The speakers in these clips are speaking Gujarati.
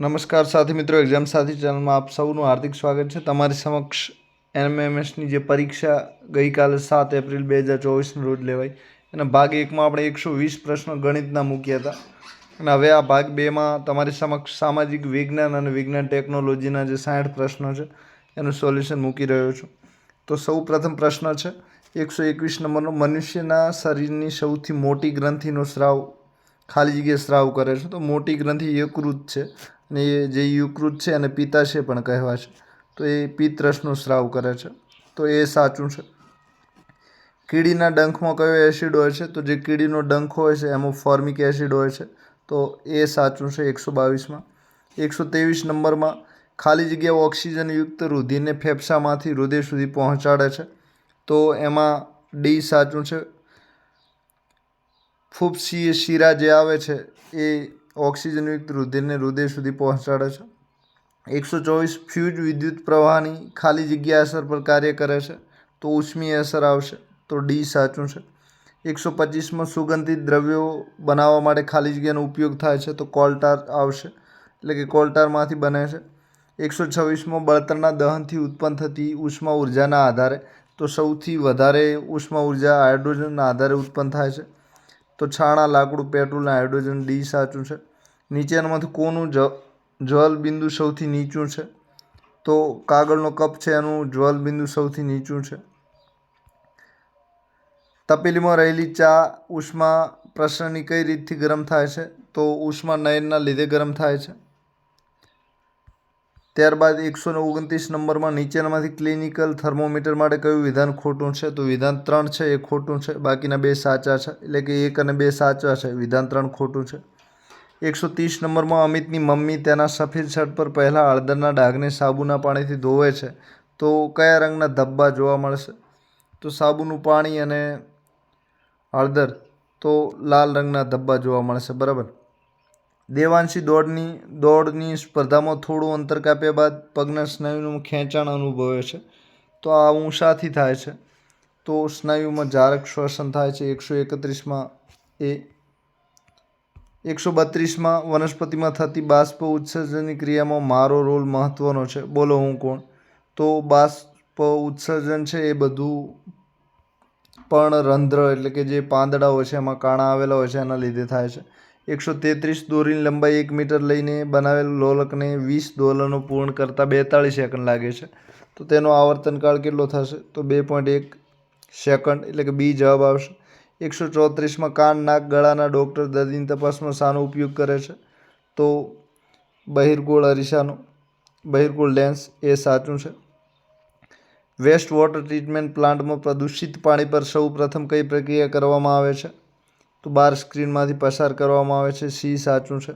નમસ્કાર સાથી મિત્રો એક્ઝામ સાથી ચેનલમાં આપ સૌનું હાર્દિક સ્વાગત છે. તમારી સમક્ષ એમએમએસની જે પરીક્ષા ગઈકાલે સાત એપ્રિલ બે હજાર ચોવીસના રોજ લેવાઈ. એના ભાગ એકમાં આપણે એકસો વીસ પ્રશ્નો ગણિતના મૂક્યા હતા. અને હવે આ ભાગ બેમાં તમારી સમક્ષ સામાજિક વિજ્ઞાન અને વિજ્ઞાન ટેકનોલોજીના જે સાઠ પ્રશ્નો છે, એનું સોલ્યુશન મૂકી રહ્યો છું. તો સૌ પ્રથમ પ્રશ્ન છે, એકસો એકવીસ નંબરનો, મનુષ્યના શરીરની સૌથી મોટી ગ્રંથિનો સ્રાવ ખાલી જગ્યાએ સ્રાવ કરે છે. તો મોટી ગ્રંથિ યકૃત છે. અને એ જે યુકૃત છે એને છે પણ કહેવાશે તો એ પિત્તરસનો સ્રાવ કરે છે. તો એ સાચું છે. કીડીના ડંખમાં કયો એસિડ હોય છે? તો જે કીડીનો ડંખ હોય છે, એમાં ફોર્મિક એસિડ હોય છે, તો એ સાચું છે એકસો બાવીસમાં. એકસો ત્રેવીસ નંબરમાં ખાલી જગ્યા ઓક્સિજનયુક્ત રુધિરને ફેફસામાંથી હૃદય સુધી પહોંચાડે છે. તો એમાં ડી સાચું છે. ફૂફસી શીરા જે આવે છે, એ ઓક્સિજનયુક્ત રુધિરને હૃદય સુધી પહોંચાડે છે. એકસો ચોવીસ ફ્યુઝ વિદ્યુત પ્રવાહની ખાલી જગ્યા અસર પર કાર્ય કરે છે. તો ઉષ્મીય અસર આવશે, તો ડી સાચું છે. એકસો પચીસમાં સુગંધિત દ્રવ્યો બનાવવા માટે ખાલી જગ્યાનો ઉપયોગ થાય છે, તો કોલ્ટાર આવશે, એટલે કે કોલ્ટારમાંથી બને છે. એકસો છવ્વીસમાં બળતણના દહનથી ઉત્પન્ન થતી ઉષ્મા ઉર્જાના આધારે, તો સૌથી વધારે ઉષ્મા ઊર્જા હાઇડ્રોજનના આધારે ઉત્પન્ન થાય છે. તો છાણા, લાકડું, પેટ્રોલ અને હાઇડ્રોજન ડી સાચું છે. નીચેનામાંથી કોનું જ, જ્વલ બિંદુ સૌથી નીચું છે? તો કાગળનો કપ છે એનું જ્વલ બિંદુ સૌથી નીચું છે. તપેલીમાં રહેલી ચા ઉષ્મા પ્રસરણની કઈ રીતથી ગરમ થાય છે? તો ઉષ્મા નયનના લીધે ગરમ થાય છે. ત્યારબાદ એકસો ને ઓગણત્રીસ નંબરમાં નીચેનામાંથી ક્લિનિકલ થર્મોમીટર માટે કયું વિધાન ખોટું છે? તો વિધાન ત્રણ છે એ ખોટું છે, બાકીના બે સાચા છે. એટલે કે એક અને બે સાચા છે. વિધાન ત્રણ ખોટું છે. એકસો ત્રીસ નંબરમાં અમિતની મમ્મી તેના સફેદ શર્ટ પર પહેલાં હળદરના ડાઘને સાબુના પાણીથી ધોવે છે. તો કયા રંગના ધબ્બા જોવા મળશે? તો સાબુનું પાણી અને હળદર. તો લાલ રંગના ધબ્બા જોવા મળશે. બરાબર? દેવાંશી દોડની દોડની સ્પર્ધામાં થોડું અંતર કાપ્યા બાદ પગના સ્નાયુનું ખેંચાણ અનુભવે છે. તો આ ઊંચાથી થાય છે. તો સ્નાયુમાં જારક શ્વસન થાય છે. એકસો એકત્રીસમાં એ, એકસો બત્રીસમાં વનસ્પતિમાં થતી બાષ્પ ઉત્સર્જનની ક્રિયામાં મારો રોલ મહત્ત્વનો છે. બોલો હું કોણ? તો બાષ્પ ઉત્સર્જન છે એ બધું પણ રંધ્ર એટલે કે જે પાંદડા હોય છે, એમાં કાણા આવેલા હોય છે, એના લીધે થાય છે. એકસો તેત્રીસ દોરીની લંબાઈ એક મીટર લઈને બનાવેલ લોલકને વીસ દોલનો પૂર્ણ કરતાં બેતાળીસ સેકન્ડ લાગે છે. તો તેનો આવર્તનકાળ કેટલો થશે? તો બે પોઈન્ટ એક સેકન્ડ એટલે કે બી જવાબ આવશે. એકસો ચોત્રીસમાં કાન, નાક, ગળાના ડૉક્ટર દર્દીની તપાસમાં શાનો ઉપયોગ કરે છે. તો બહિર્ગોળ અરીસાનો, બહિર્ગોળ લેન્સ એ સાચું છે. વેસ્ટ વોટર ટ્રીટમેન્ટ પ્લાન્ટમાં પ્રદૂષિત પાણી પર સૌ પ્રથમ કઈ પ્રક્રિયા કરવામાં આવે છે? તો બાર સ્ક્રીનમાંથી પસાર કરવામાં આવે છે. સી સાચું છે.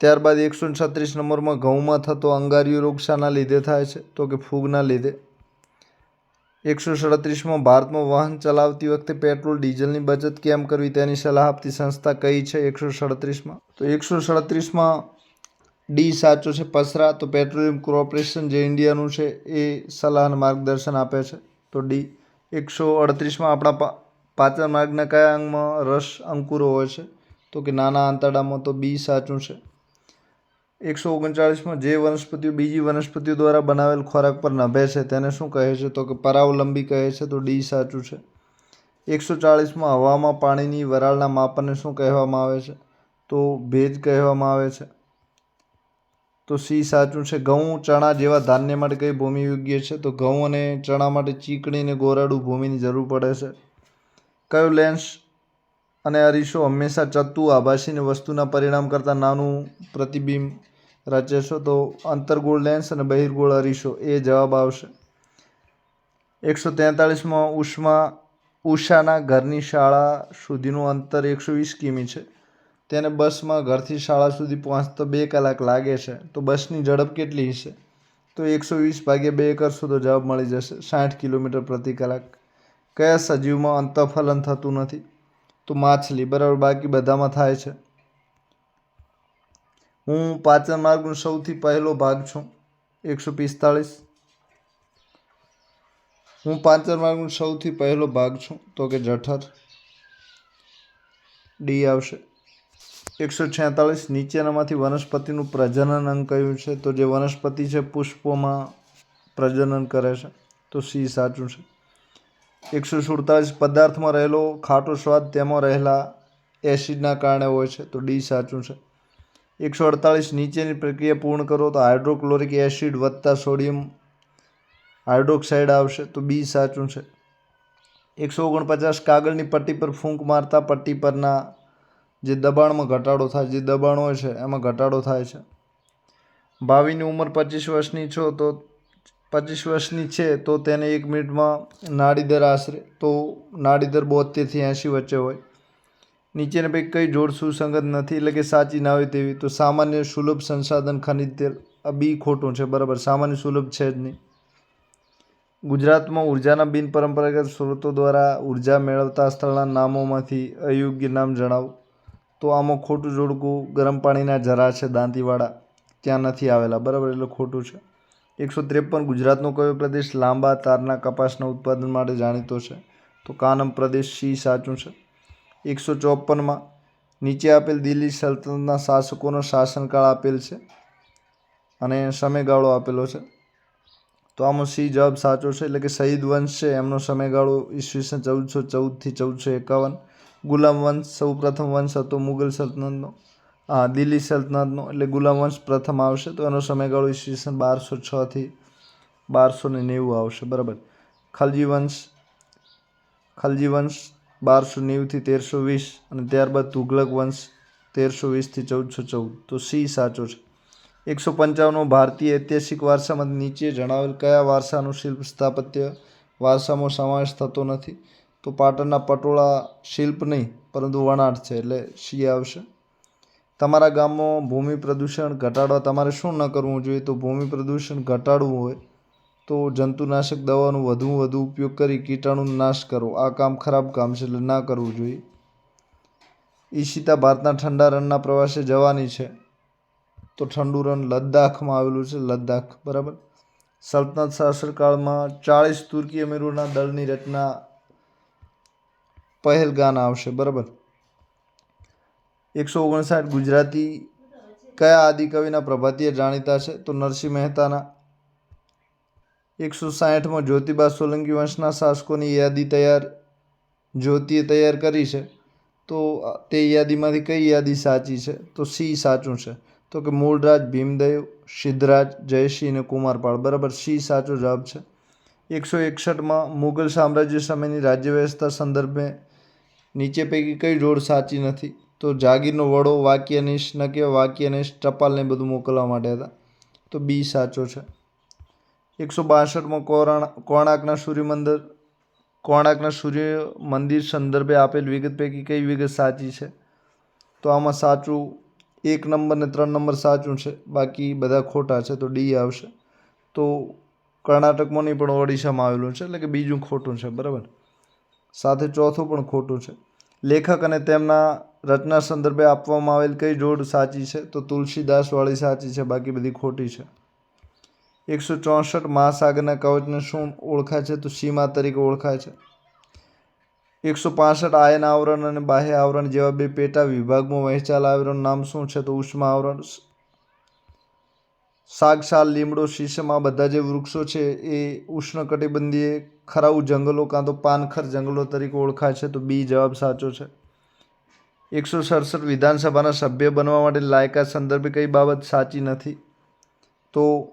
ત્યારબાદ એકસો છત્રીસ નંબરમાં ઘઉંમાં થતો અંગારિયો રોગ લીધે થાય છે, તો કે ફૂગના લીધે. એકસો સડત્રીસમાં ભારતમાં વાહન ચલાવતી વખતે પેટ્રોલ, ડીઝલની બચત કેમ કરવી તેની સલાહ આપતી સંસ્થા કઈ છે એકસો સડત્રીસમાં? તો એકસો સડત્રીસમાં ડી સાચો છે, પસરા. તો પેટ્રોલિયમ કોર્પોરેશન જે ઇન્ડિયાનું છે એ સલાહ અને માર્ગદર્શન આપે છે. તો ડી એકસો અડત્રીસમાં આપણા પાચન માર્ગના કયા અંગમાં રસ અંકુરો હોય છે? તો કે નાના આંતરડામાં તો બી સાચું છે. એકસો ઓગણચાળીસમાં જે વનસ્પતિઓ બીજી વનસ્પતિઓ દ્વારા બનાવેલ ખોરાક પર નભે છે, તેને શું કહે છે? તો કે પરાવલંબી કહે છે, તો ડી સાચું છે. એકસો ચાળીસમાં હવામાં પાણીની વરાળના માપનને શું કહેવામાં આવે છે? તો ભેજ કહેવામાં આવે છે. તો સી સાચું છે. ઘઉં, ચણા જેવા ધાન્ય માટે કઈ ભૂમિ યોગ્ય છે? તો ઘઉં અને ચણા માટે ચીકણી અને ગોરાડું ભૂમિની જરૂર પડે છે. કયો લેન્સ અને અરીસો હંમેશા ચત્તુ આભાસીની વસ્તુના પરિણામ કરતાં નાનું પ્રતિબિંબ રચે તો અંતર્ગોળ લેન્સ અને બહિર્ગોળ અરીસો એ જવાબ આવશે. એકસો તેતાળીસમાં ઉષ્મા, ઉષાના ઘરની શાળા સુધીનું અંતર એકસો વીસ કિમી છે. તેને બસમાં ઘરથી શાળા સુધી પહોંચતા બે કલાક લાગે છે. તો બસની ઝડપ કેટલી હશે? તો એકસો વીસ ભાગ્યા બે કરશો તો જવાબ મળી જશે. સાઠ કિલોમીટર પ્રતિ કલાક. કયા સજીવમાં અંતઃફલન થતું નથી? તો માછલી, બરાબર. બાકી બધામાં થાય છે. હું પાચન માર્ગનો સૌથી પહેલો ભાગ છું. એકસો પિસ્તાળીસ. હું પાચન માર્ગનો સૌથી પહેલો ભાગ છું. તો કે જઠર. ડી આવશે. એકસો છેતાળીસ. નીચેનામાંથી વનસ્પતિનું પ્રજનન અંગ કયું છે? તો જે વનસ્પતિ છે, પુષ્પોમાં પ્રજનન કરે છે. તો સી સાચું છે. એકસો સુડતાલીસ પદાર્થમાં રહેલો ખાટો સ્વાદ તેમાં રહેલા એસિડના કારણે હોય છે, તો ડી સાચું છે. એકસો અડતાલીસ નીચેની પ્રક્રિયા પૂર્ણ કરો, તો હાઇડ્રોક્લોરિક એસિડ વત્તા સોડિયમ હાઇડ્રોક્સાઇડ આવશે, તો બી સાચું છે. એકસો ઓગણપચાસ કાગળની પટ્ટી પર ફૂંક મારતા પટ્ટી પરના જે દબાણમાં ઘટાડો થાય, જે દબાણ હોય છે, એમાં ઘટાડો થાય છે. ભાવિની ઉંમર પચીસ વર્ષની છો, તો પચીસ વર્ષની છે, તો તેને એક મિનિટમાં નાડી દર આશરે, તો નાડી દર બોતેરથી એંશી વચ્ચે હોય. નીચેને પૈકી કઈ જોડ સુસંગત નથી, એટલે કે સાચી ના હોય તેવી. તો સામાન્ય સુલભ સંસાધન ખનિજ તેલ, આ બી ખોટું છે, બરાબર. સામાન્ય સુલભ છે જ નહીં. ગુજરાતમાં ઉર્જાના બિન પરંપરાગત સ્ત્રોતો દ્વારા ઊર્જા મેળવતા સ્થળના નામોમાંથી અયોગ્ય નામ જણાવો. તો આમાં ખોટું જોડકું ગરમ પાણીના જરા છે, દાંતીવાડા. ત્યાં નથી આવેલા, બરાબર, એટલે ખોટું છે. એકસો ત્રેપન ગુજરાતનો કયો પ્રદેશ લાંબા તારના કપાસના ઉત્પાદન માટે જાણીતો છે? તો કાનમ પ્રદેશ સી સાચું છે. એકસો ચોપનમાં નીચે આપેલ દિલ્હી સલ્તનતના શાસકોનો શાસનકાળ આપેલ છે અને સમયગાળો આપેલો છે. તો આમાં સી જવાબ સાચો છે એટલે કે શહીદ વંશ છે. એમનો સમયગાળો ઈસવીસન ચૌદસો ચૌદથી ચૌદસો એકાવન. ગુલામ વંશ સૌ પ્રથમ વંશ હતો મુગલ સલ્તનતનો. દિલ્હી સલ્તનતનો એટલે ગુલામ વંશ પ્રથમ આવશે તો એનો સમયગાળો ઈસવીસન બારસો છથી બારસો ને નેવું આવશે. બરાબર. ખલજી વંશ ખલજી વંશ બારસો નેવુંથી તેરસો વીસ અને ત્યારબાદ તુઘલક વંશ તેરસો વીસથી ચૌદસો ચૌદ. તો સી સાચો છે. એકસો પંચાવનમો ભારતીય ઐતિહાસિક વારસામાં નીચે જણાવેલ કયા વારસાનું શિલ્પ સ્થાપત્ય વારસામાં સમાવેશ થતો નથી? તો પાટણના પટોળા શિલ્પ નહીં, પરંતુ વણાટ છે એટલે સી આવશે. તમારા ગામમાં ભૂમિ પ્રદૂષણ ઘટાડવા તમારે શું ન કરવું જોઈએ? તો ભૂમિ પ્રદૂષણ ઘટાડવું હોય તો જંતુનાશક દવાનો વધુ વધુ ઉપયોગ કરી કીટાણુનો નાશ કરો. આ કામ ખરાબ કામ છે, એટલે ના કરવું જોઈએ. ઈશિતા ભારતના ઠંડા રણના પ્રવાસે જવાની છે. તો ઠંડુ રણ લદ્દાખમાં આવેલું છે, લદ્દાખ. બરાબર? સલ્તનત શાસનકાળમાં ચાળીસ તુર્કી અમીરોના દળની રચના પહેલગાન આવશે. બરાબર? એકસો ઓગણસાઠ ગુજરાતી કયા આદિકવિના પ્રભાતીય જાણીતા છે? તો નરસિંહ મહેતાના. એકસો સાઠમાં જ્યોતિબા સોલંકી વંશના શાસકોની યાદી તૈયાર, જ્યોતિએ તૈયાર કરી છે. તો તે યાદીમાંથી કઈ યાદી સાચી છે? તો સી સાચું છે. તો કે મૂળરાજ ભીમદેવ, સિદ્ધરાજ જયસિંહ અને કુમારપાળ બરાબર, સી સાચો જવાબ છે. એકસો એકસઠમાં મુઘલ સામ્રાજ્ય સમયની રાજ્ય વ્યવસ્થા સંદર્ભે નીચે પૈકી કઈ જોડ સાચી નથી? તો જાગીરનો વડો વાક્યનિષ્ઠ ન કે વાક્યનિશ ટપાલને બધું મોકલવા માટે હતા. તો બી સાચો છે. એકસો બાસઠમાં કોરાણ સૂર્ય મંદિર કોણાર્કના સૂર્ય મંદિર સંદર્ભે આપેલ વિગત પૈકી કઈ વિગત સાચી છે? તો આમાં સાચું એક નંબર ને ત્રણ નંબર સાચું છે, બાકી બધા ખોટા છે, તો ડી આવશે. તો કર્ણાટકમાં નહીં, પણ ઓડિશામાં આવેલું છે, એટલે કે બીજું ખોટું છે, બરાબર? સાથે ચોથું પણ ખોટું છે. લેખક અને તેમના રચના સંદર્ભે આપવામાં આવેલ કઈ જોડ સાચી છે? તો તુલસીદાસવાળી સાચી છે, બાકી બધી ખોટી છે. એકસો ચોસઠ મહાસાગરના કવચને શું ઓળખાય છે? તો સીમા તરીકે ઓળખાય છે. એકસો પાસઠ આયન આવરણ અને બાહ્ય આવરણ જેવા બે પેટા વિભાગમાં વહેંચાયેલા આવરણ નામ શું છે? તો ઉષ્મા આવરણ. શાક શાલ લીમડો શીશમ બધા જે વૃક્ષો છે, એ ઉષ્ણકટિબંધીય ખરાઉ જંગલો કાં તો પાનખર જંગલો તરીકે ઓળખાય છે, તો બી જવાબ સાચો છે. એકસો સડસઠ વિધાનસભાના સભ્ય બનવા માટે લાયકાત સંદર્ભે કઈ બાબત સાચી નથી? તો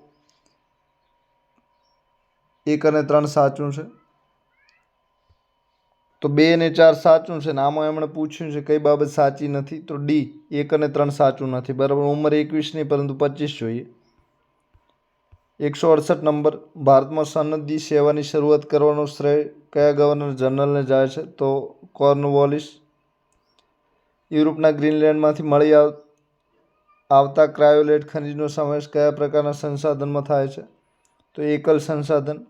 એક અને ત્રણ સાચું છે. તો બે અને ચાર સાચું છે ને આમાં એમણે પૂછ્યું છે કઈ બાબત સાચી નથી? તો ડી, એક અને ત્રણ સાચું નથી. બરાબર, ઉંમર એકવીસ નહીં પરંતુ પચીસ જોઈએ. એકસો અડસઠ નંબર, ભારતમાં સનદી સેવાની શરૂઆત કરવાનો શ્રેય કયા ગવર્નર જનરલને જાય છે? તો કોર્નવોલિસ યુરોપના ગ્રીનલેન્ડમાંથી મળી આવ, આવતા ક્રાયોલેટ ખનિજનો સમાવેશ કયા પ્રકારના સંસાધનમાં થાય છે? તો એકલ સંસાધન.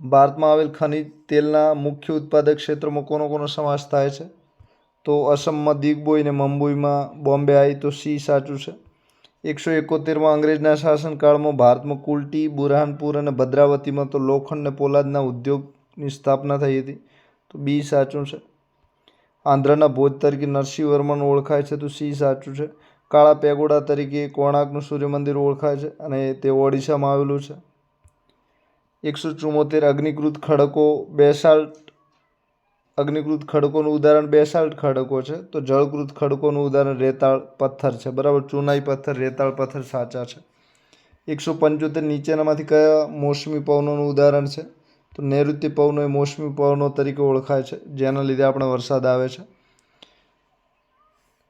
ભારતમાં આવેલ ખનિજ તેલના મુખ્ય ઉત્પાદક ક્ષેત્રોમાં કોનો કોનો સમાવેશ થાય છે? તો અસમમાં દિગ્બોય અને મુંબઈમાં બોમ્બે આવી તો સી સાચું છે. એકસો એકોતેરમાં અંગ્રેજના શાસનકાળમાં ભારતમાં કુલટી, બુરહાનપુર અને ભદ્રાવતીમાં તો લોખંડ અને પોલાદના ઉદ્યોગની સ્થાપના થઈ હતી. તો બી સાચું છે. આંધ્રના ભોજ તરીકે નરસિંહ વર્મન ઓળખાય છે, તો સી સાચું છે. કાળા પેગોડા તરીકે કોણાર્કનું સૂર્ય મંદિર ઓળખાય છે અને તે ઓડિશામાં આવેલું છે. એકસો ચુમ્મોતેર અગ્નિકૃત ખડકો બેસાલ્ટ, અગ્નિકૃત ખડકોનું ઉદાહરણ બેસાલ્ટ ખડકો છે, તો જળકૃત ખડકોનું ઉદાહરણ રેતાળ પથ્થર છે. બરાબર, ચુનાઈ પથ્થર, રેતાળ પથ્થર સાચા છે. એકસો પંચોતેર નીચેનામાંથી કયા મોસમી પવનોનું ઉદાહરણ છે? તો નૈઋત્ય પવનો એ મોસમી પવનો તરીકે ઓળખાય છે, જેના લીધે આપણે વરસાદ આવે છે.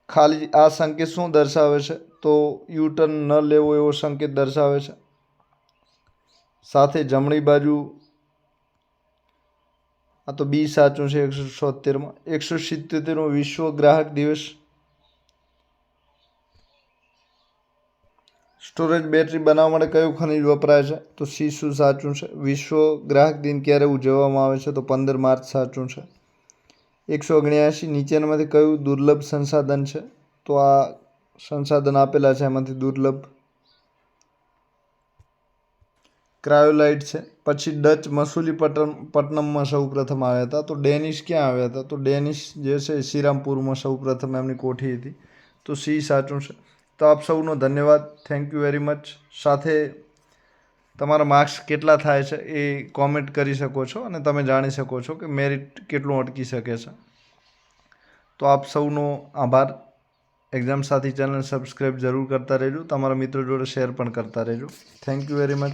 ખાલી આ સંકેત શું દર્શાવે છે? તો યુટર્ન ન લેવો એવો સંકેત દર્શાવે છે. સાથે જમણી બાજુ આ તો બી સાચું છે, એકસો છોતેરમાં એકસો સિત્તોતેરમો વિશ્વ ગ્રાહક દિવસ સ્ટોરેજ બેટરી બનાવવા માટે કયું ખનિજ વપરાય છે? તો સી શું સાચું છે? વિશ્વ ગ્રાહક દિન ક્યારે ઉજવવામાં આવે છે? તો પંદર માર્ચ સાચું છે. એકસો ઓગણ્યાસી નીચેનામાંથી કયું દુર્લભ સંસાધન છે? તો આ સંસાધન આપેલા છે, એમાંથી દુર્લભ ક્રાયોલાઇટ છે. પછી ડચ મસૂલી પટન પટનમમાં સૌ પ્રથમ આવ્યા હતા. તો ડેનિશ ક્યાં આવ્યા હતા? તો ડેનિશ જે છે, શ્રીરામપુરમાં સૌ પ્રથમ એમની કોઠી હતી. તો સી સાચું છે. તો આપ સૌનો ધન્યવાદ. થેન્ક યુ વેરી મચ સાથે તમારા માર્ક્સ કેટલા થાય છે એ કોમેન્ટ કરી શકો છો અને તમે જાણી શકો છો કે મેરિટ કેટલું અટકી શકે છે. તો આપ સૌનો આભાર. એક્ઝામ સાથી ચેનલ સબસ્ક્રાઈબ જરૂર કરતા રહેજો. તમારા મિત્રો જોડે શેર પણ કરતા રહેજો. Thank you very much